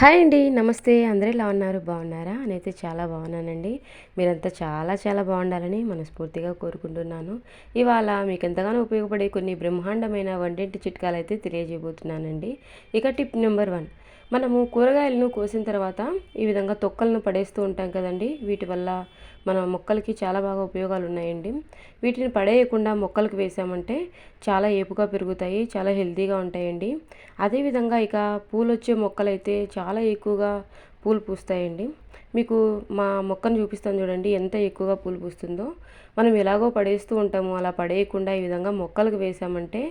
Hi అండి నమస్తే. అందరూ ఎలా ఉన్నారు? బాగున్నారా? నేనైతే చాలా బాగున్నానండి. మీరంతా చాలా చాలా బాగుండాలని మనస్ఫూర్తిగా కోరుకుంటున్నాను. ఇవాళ మీకు ఎంతగానో ఉపయోగపడే కొన్ని బ్రహ్మాండమైన వంటింటి చిట్కాలు అయితే తెలియజేయబోతున్నానండి. ఇక టిప్ నెంబర్ వన్. మనము కూరగాయలను కోసిన తర్వాత ఈ విధంగా తొక్కలను పడేస్తూ ఉంటాం కదండి. వీటి వల్ల మన మొక్కలకి చాలా బాగా ఉపయోగాలు ఉన్నాయండి. వీటిని పడేయకుండా మొక్కలకు వేసామంటే చాలా ఏపుగా పెరుగుతాయి చాలా హెల్తీగా ఉంటాయండి. అదేవిధంగా ఇక పూలు వచ్చే మొక్కలైతే చాలా ఎక్కువగా పూలు పూస్తాయండి. మీకు మా మొక్కను చూపిస్తాను చూడండి ఎంత ఎక్కువగా పూలు పూస్తుందో. మనం ఎలాగో పడేస్తూ ఉంటాము అలా పడేయకుండా ఈ విధంగా మొక్కలకు వేసామంటే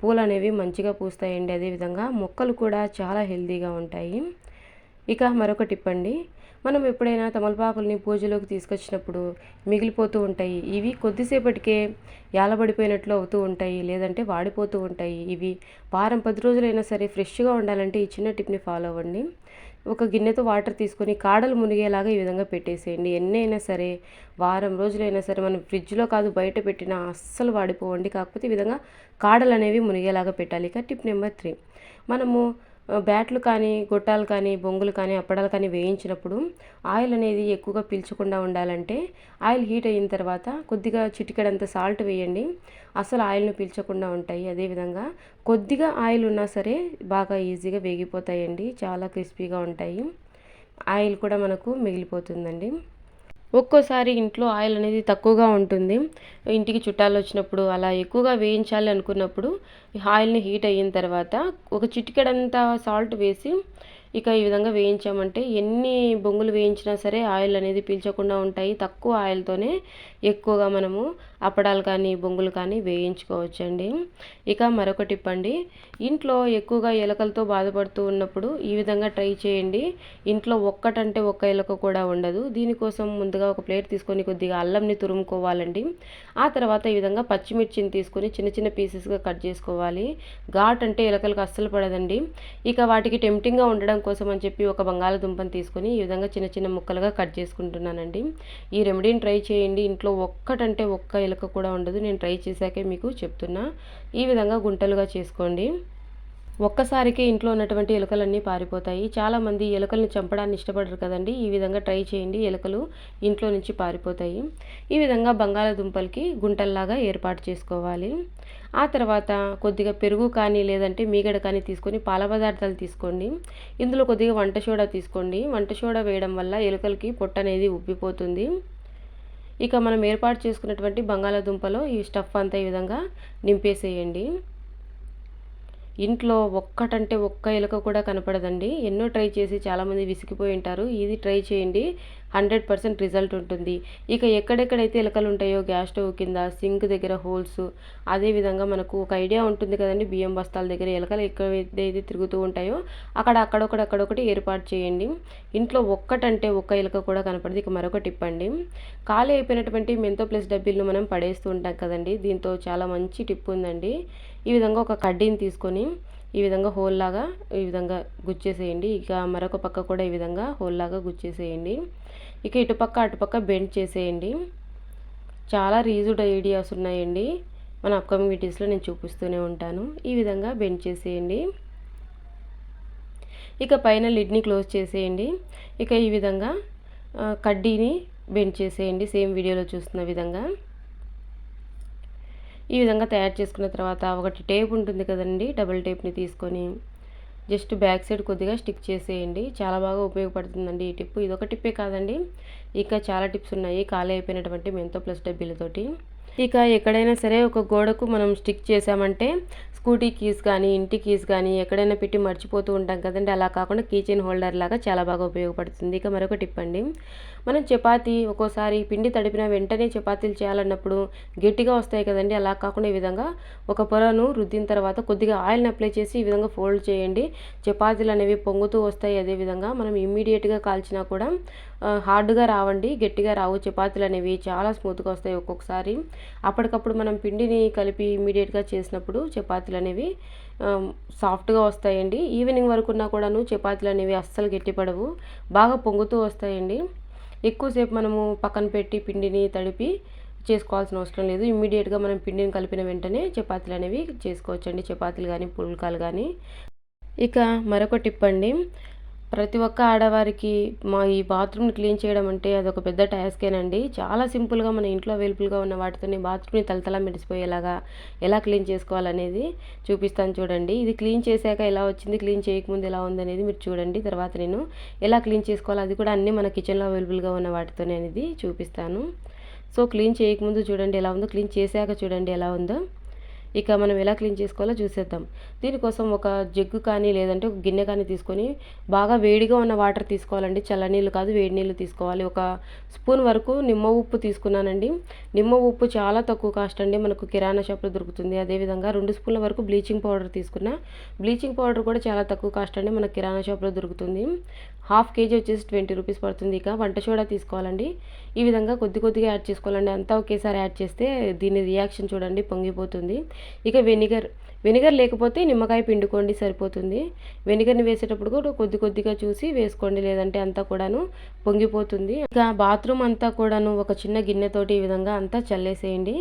పూలు అనేవి మంచిగా పూస్తాయండి. అదేవిధంగా మొక్కలు కూడా చాలా హెల్తీగా ఉంటాయి. ఇక మరొక టిప్ అండి మనం ఎప్పుడైనా తమలపాకుల్ని పూజలోకి తీసుకొచ్చినప్పుడు మిగిలిపోతూ ఉంటాయి. ఇవి కొద్దిసేపటికే యాలబడిపోయినట్లు అవుతూ ఉంటాయి. లేదంటే వాడిపోతూ ఉంటాయి. ఇవి వారం పది రోజులైనా సరే ఫ్రెష్గా ఉండాలంటే ఈ చిన్న టిప్ని ఫాలో అవ్వండి. ఒక గిన్నెతో వాటర్ తీసుకొని కాడలు మునిగేలాగా ఈ విధంగా పెట్టేసేయండి. ఎన్ని అయినా సరే వారం రోజులైనా సరే మనం ఫ్రిడ్జ్లో కాదు బయట పెట్టినా అస్సలు వాడిపోవండి. కాకపోతే ఈ విధంగా కాడలు అనేవి మునిగేలాగా పెట్టాలి. ఇక టిప్ నెంబర్ త్రీ. మనము బ్యాట్లు కానీ గొట్టాలు కానీ బొంగులు కానీ అప్పడాలు కానీ వేయించినప్పుడు ఆయిల్ అనేది ఎక్కువగా పీల్చకుండా ఉండాలంటే ఆయిల్ హీట్ అయిన తర్వాత కొద్దిగా చిటికెడంత సాల్ట్ వేయండి. అసలు ఆయిల్ను పీల్చకుండా ఉంటాయి. అదేవిధంగా కొద్దిగా ఆయిల్ ఉన్నా సరే బాగా ఈజీగా వేగిపోతాయండి. చాలా క్రిస్పీగా ఉంటాయి. ఆయిల్ కూడా మనకు మిగిలిపోతుందండి. ఒక్కోసారి ఇంట్లో ఆయిల్ అనేది తక్కువగా ఉంటుంది. ఇంటికి చుట్టాలు వచ్చినప్పుడు అలా ఎక్కువగా వేయించాలి అనుకున్నప్పుడు ఆయిల్ని హీట్ అయిన తర్వాత ఒక చిటికెడంతా సాల్ట్ వేసి ఇక ఈ విధంగా వేయించామంటే ఎన్ని బొంగులు వేయించినా సరే ఆయిల్ అనేది పీల్చకుండా ఉంటాయి. తక్కువ ఆయిల్తోనే ఎక్కువగా మనము అప్పడాలు కానీ బొంగులు కానీ వేయించుకోవచ్చండి. ఇక మరొక టిప్ అండి. ఇంట్లో ఎక్కువగా ఎలకలతో బాధపడుతూ ఉన్నప్పుడు ఈ విధంగా ట్రై చేయండి. ఇంట్లో ఒక్కటంటే ఒక్క ఎలక కూడా ఉండదు. దీనికోసం ముందుగా ఒక ప్లేట్ తీసుకొని కొద్దిగా అల్లంని తురుముకోవాలండి. ఆ తర్వాత ఈ విధంగా పచ్చిమిర్చిని తీసుకొని చిన్న చిన్న పీసెస్గా కట్ చేసుకోవాలి. ఘాట్ అంటే ఎలకలకు అస్సలు పడదండి. ఇక వాటికి టెంప్టింగ్గా ఉండడం కోసం అని చెప్పి ఒక బంగాళదుంపను తీసుకొని ఈ విధంగా చిన్న చిన్న ముక్కలుగా కట్ చేసుకుంటున్నానండి. ఈ రెమెడీని ట్రై చేయండి. ఇంట్లో ఒక్కటంటే ఒక్క ఎలుక కూడా ఉండదు. నేను ట్రై చేశాకే మీకు చెప్తున్నా. ఈ విధంగా గుంటలుగా చేసుకోండి. ఒక్కసారికి ఇంట్లో ఉన్నటువంటి ఎలుకలన్నీ పారిపోతాయి. చాలామంది ఎలుకలను చంపడాన్ని ఇష్టపడరు కదండి. ఈ విధంగా ట్రై చేయండి. ఎలుకలు ఇంట్లో నుంచి పారిపోతాయి. ఈ విధంగా బంగాళాదుంపలకి గుంటల్లాగా ఏర్పాటు చేసుకోవాలి. ఆ తర్వాత కొద్దిగా పెరుగు కానీ లేదంటే మీగడ కానీ తీసుకొని పాల పదార్థాలు తీసుకోండి. ఇందులో కొద్దిగా వంట సోడా తీసుకోండి. వంట సోడా వేయడం వల్ల ఎలుకలకి పొట్ట అనేది ఉబ్బిపోతుంది. ఇక మనం ఏర్పాటు చేసుకున్నటువంటి బంగాళదుంపలో ఈ స్టఫ్ అంతా ఈ విధంగా నింపేసేయండి. ఇంట్లో ఒక్కటంటే ఒక్క ఎలుక కూడా కనపడదండి. ఎన్నో ట్రై చేసి చాలామంది విసిగిపోయి ఉంటారు. ఇది ట్రై చేయండి. హండ్రెడ్ పర్సెంట్ రిజల్ట్ ఉంటుంది. ఇక ఎక్కడెక్కడైతే ఎలకలు ఉంటాయో గ్యాస్ స్టవ్ కింద సింక్ దగ్గర హోల్స్ అదేవిధంగా మనకు ఒక ఐడియా ఉంటుంది కదండి బియ్యం బస్తాల దగ్గర ఎలకలు ఎక్కడైతే తిరుగుతూ ఉంటాయో అక్కడ అక్కడొకటి అక్కడొకటి ఏర్పాటు చేయండి. ఇంట్లో ఒక్కటంటే ఒక్క ఎలక కూడా కనపడదు. ఇక మరొక టిప్ అండి ఖాళీ అయిపోయినటువంటి మెంతో ప్లస్ డబ్బీలను మనం పడేస్తూ ఉంటాం కదండి. దీంతో చాలా మంచి టిప్ ఉందండి. ఈ విధంగా ఒక కడ్డీని తీసుకొని ఈ విధంగా హోల్ లాగా ఈ విధంగా గుచ్చేసేయండి. ఇక మరొక పక్క కూడా ఈ విధంగా హోల్ లాగా గుచ్చేసేయండి. ఇక ఇటుపక్క అటుపక్క బెండ్ చేసేయండి. చాలా రీజుడ్ ఐడియాస్ ఉన్నాయండి. మన అప్కమింగ్ వీడియోస్లో నేను చూపిస్తూనే ఉంటాను. ఈ విధంగా బెండ్ చేసేయండి. ఇక పైన లిడ్ని క్లోజ్ చేసేయండి. ఇక ఈ విధంగా కడ్డీని బెండ్ చేసేయండి. సేమ్ వీడియోలో చూస్తున్న విధంగా. ఈ విధంగా తయారు చేసుకున్న తర్వాత ఒకటి టేప్ ఉంటుంది కదండి డబుల్ టేప్ని తీసుకొని జస్ట్ బ్యాక్ సైడ్ కొద్దిగా స్టిక్ చేసేయండి. చాలా బాగా ఉపయోగపడుతుందండి ఈ టిప్ ఇదొక టిప్పే కాదండి ఇంకా చాలా టిప్స్ ఉన్నాయి ఖాళీ అయిపోయినటువంటి మెంతో ప్లస్ డబ్బీలతోటి. ఇక ఎక్కడైనా సరే ఒక గోడకు మనం స్టిక్ చేసామంటే స్కూటీ కీస్ కానీ ఇంటి కీస్ కానీ ఎక్కడైనా పెట్టి మర్చిపోతూ ఉంటాం కదండి. అలా కాకుండా కీచెన్ హోల్డర్ లాగా చాలా బాగా ఉపయోగపడుతుంది. ఇక మరొక టిప్ అండి మనం చపాతి ఒక్కోసారి పిండి తడిపిన వెంటనే చపాతీలు చేయాలన్నప్పుడు గట్టిగా వస్తాయి కదండి. అలా కాకుండా ఈ విధంగా ఒక పొరను రుద్దిన తర్వాత కొద్దిగా ఆయిల్ని అప్లై చేసి ఈ విధంగా ఫోల్డ్ చేయండి. చపాతీలు అనేవి పొంగుతూ వస్తాయి. అదేవిధంగా మనం ఇమ్మీడియట్గా కాల్చినా కూడా హార్డ్గా రావండి గట్టిగా రావు. చపాతీలు అనేవి చాలా స్మూత్గా వస్తాయి ఒక్కొక్కసారి. అప్పటికప్పుడు మనం పిండిని కలిపి ఇమ్మీడియట్గా చేసినప్పుడు చపాతీలు అనేవి సాఫ్ట్గా వస్తాయండి. ఈవినింగ్ వరకున్నా కూడాను చపాతీలు అనేవి అస్సలు గట్టిపడవు. బాగా పొంగుతూ వస్తాయండి. ఎక్కువసేపు మనము పక్కన పెట్టి పిండిని తడిపి చేసుకోవాల్సిన అవసరం లేదు. ఇమ్మీడియట్గా మనం పిండిని కలిపిన వెంటనే చపాతీలు అనేవి చేసుకోవచ్చండి. చపాతీలు కానీ పుల్కాలు కానీ ఇక మరొక టిప్ అండి ప్రతి ఒక్క ఆడవారికి మా ఈ బాత్రూమ్ని క్లీన్ చేయడం అంటే అదొక పెద్ద టాస్కేనండి. చాలా సింపుల్గా మన ఇంట్లో అవైలబుల్గా ఉన్న వాటితోనే బాత్రూమ్ని తలతలా మెరిసిపోయేలాగా ఎలా క్లీన్ చేసుకోవాలనేది చూపిస్తాను చూడండి. ఇది క్లీన్ చేశాక ఎలా వచ్చింది క్లీన్ చేయకముందు ఎలా ఉందనేది మీరు చూడండి. తర్వాత నేను ఎలా క్లీన్ చేసుకోవాలి అది కూడా అన్నీ మన కిచెన్లో అవైలబుల్గా ఉన్న వాటితోనే అనేది చూపిస్తాను. సో క్లీన్ చేయకముందు చూడండి ఎలా ఉందో క్లీన్ చేశాక చూడండి ఎలా ఉందో. ఇక మనం ఎలా క్లీన్ చేసుకోవాలో చూసేద్దాం. దీనికోసం ఒక జగ్గు కానీ లేదంటే ఒక గిన్నె కానీ తీసుకొని బాగా వేడిగా ఉన్న వాటర్ తీసుకోవాలండి. చల్లనీళ్ళు కాదు వేడి నీళ్ళు తీసుకోవాలి. ఒక స్పూన్ వరకు నిమ్మ ఉప్పు తీసుకున్నానండి. నిమ్మ ఉప్పు చాలా తక్కువ కాస్ట్ అండి. మనకు కిరాణా షాప్లో దొరుకుతుంది. అదేవిధంగా రెండు స్పూన్ల వరకు బ్లీచింగ్ పౌడర్ తీసుకున్నా. బ్లీచింగ్ పౌడర్ కూడా చాలా తక్కువ కాస్ట్ అండి. మనకు కిరాణా షాప్లో దొరుకుతుంది. హాఫ్ కేజీ వచ్చేసి ట్వంటీ రూపీస్ పడుతుంది ఇక. వంట సోడా తీసుకోవాలండి. ఈ విధంగా కొద్ది కొద్దిగా యాడ్ చేసుకోవాలండి. అంతా ఒకేసారి యాడ్ చేస్తే దీని రియాక్షన్ చూడండి పొంగిపోతుంది. ఇక వెనిగర్ వెనిగర్ లేకపోతే నిమ్మకాయ పిండుకోండి సరిపోతుంది. వెనిగర్ని వేసేటప్పుడు కూడా కొద్ది కొద్దిగా చూసి వేసుకోండి లేదంటే అంతా కూడాను పొంగిపోతుంది. ఇక బాత్రూమ్ అంతా కూడాను ఒక చిన్న గిన్నెతోటి ఈ విధంగా అంతా చల్లేసేయండి.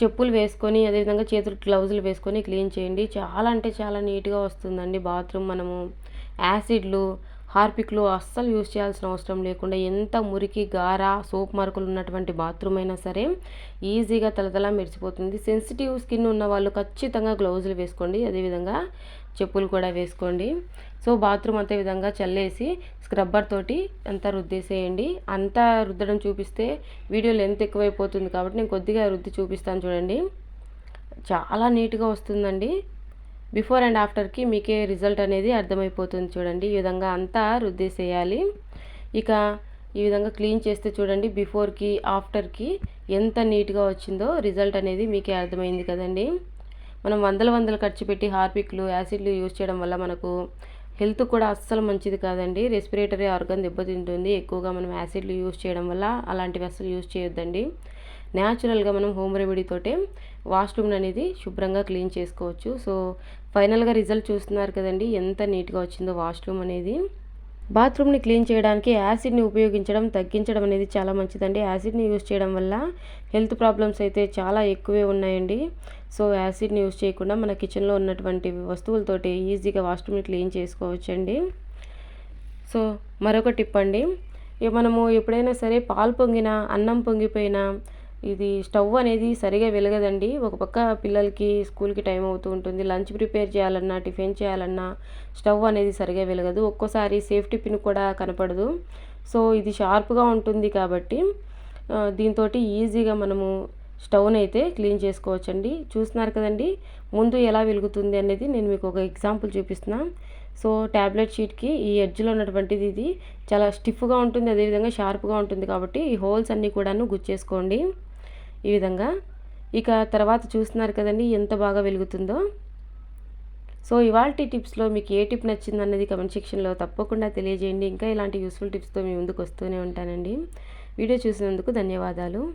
చెప్పులు వేసుకొని అదేవిధంగా చేతులు గ్లౌజులు వేసుకొని క్లీన్ చేయండి. చాలా అంటే చాలా నీట్గా వస్తుందండి బాత్రూమ్ మనము. యాసిడ్లు హార్పిక్లు అస్సలు యూజ్ చేయాల్సిన అవసరం లేకుండా ఎంత మురికి గార సోప్ మార్కులు ఉన్నటువంటి బాత్రూమ్ అయినా సరే ఈజీగా తలతల మెరిసిపోతుంది. సెన్సిటివ్ స్కిన్ ఉన్న వాళ్ళు ఖచ్చితంగా గ్లౌజులు వేసుకోండి. అదేవిధంగా చెప్పులు కూడా వేసుకోండి. సో బాత్రూమ్ అంతే విధంగా చల్లేసి స్క్రబ్బర్ తోటి అంతా రుద్దేసేయండి. అంతా రుద్దడం చూపిస్తే వీడియో లెంత్ ఎక్కువైపోతుంది కాబట్టి నేను కొద్దిగా రుద్ది చూపిస్తాను చూడండి. చాలా నీట్గా వస్తుందండి. బిఫోర్ అండ్ ఆఫ్టర్కి మీకే రిజల్ట్ అనేది అర్థమైపోతుంది చూడండి. ఈ విధంగా అంతా రుద్దేసేయాలి. ఇక ఈ విధంగా క్లీన్ చేస్తే చూడండి బిఫోర్కి ఆఫ్టర్కి ఎంత నీట్గా వచ్చిందో రిజల్ట్ అనేది మీకే అర్థమైంది కదండి. మనం వందల వందలు ఖర్చు పెట్టి హార్పిక్లు యాసిడ్లు యూజ్ చేయడం వల్ల మనకు హెల్త్ కూడా అస్సలు మంచిది కాదండి. రెస్పిరేటరీ ఆర్గన్ దెబ్బతింటుంది. ఎక్కువగా మనం యాసిడ్లు యూజ్ చేయడం వల్ల అలాంటివి అస్సలు యూజ్ చేయొద్దండి. న్యాచురల్గా మనం హోమ్ రెమెడీతోటే వాష్రూమ్ అనేది శుభ్రంగా క్లీన్ చేసుకోవచ్చు. సో ఫైనల్గా రిజల్ట్ చూస్తున్నారు కదండి ఎంత నీట్గా వచ్చిందో వాష్రూమ్ అనేది. బాత్రూమ్ని క్లీన్ చేయడానికి యాసిడ్ని ఉపయోగించడం తగ్గించడం అనేది చాలా మంచిదండి. యాసిడ్ని యూజ్ చేయడం వల్ల హెల్త్ ప్రాబ్లమ్స్ అయితే చాలా ఎక్కువే ఉన్నాయండి. సో యాసిడ్ని యూజ్ చేయకుండా మన కిచెన్లో ఉన్నటువంటి వస్తువులతోటి ఈజీగా వాష్రూమ్ని క్లీన్ చేసుకోవచ్చండి. సో మరొక టిప్ అండి. మనము ఎప్పుడైనా సరే పాలు పొంగినా అన్నం పొంగిపోయినా ఇది స్టవ్ అనేది సరిగా వెలగదండి. ఒక పక్క పిల్లలకి స్కూల్కి టైం అవుతూ ఉంటుంది. లంచ్ ప్రిపేర్ చేయాలన్నా టిఫిన్ చేయాలన్నా స్టవ్ అనేది సరిగా వెలగదు. ఒక్కోసారి సేఫ్టీ పిన్ కూడా కనపడదు. సో ఇది షార్ప్గా ఉంటుంది కాబట్టి దీంతో ఈజీగా మనము స్టవ్ని అయితే క్లీన్ చేసుకోవచ్చండి. చూస్తున్నారు కదండి ముందు ఎలా వెలుగుతుంది అనేది నేను మీకు ఒక ఎగ్జాంపుల్ చూపిస్తున్నా. సో ట్యాబ్లెట్ షీట్కి ఈ ఎడ్జ్లో ఉన్నటువంటిది ఇది చాలా స్టిఫ్గా ఉంటుంది అదేవిధంగా షార్ప్గా ఉంటుంది కాబట్టి ఈ హోల్స్ అన్నీ కూడాను గుచ్చేసుకోండి. ఈ విధంగా. ఇక తర్వాత చూస్తున్నారు కదండి ఎంత బాగా వెలుగుతుందో. సో ఇవాళ టిప్స్లో మీకు ఏ టిప్ నచ్చింది అన్నది కమెంట్ సెక్షన్లో తప్పకుండా తెలియజేయండి. ఇంకా ఇలాంటి యూస్ఫుల్ టిప్స్తో మీ ముందుకు వస్తూనే ఉంటానండి. వీడియో చూసినందుకు ధన్యవాదాలు.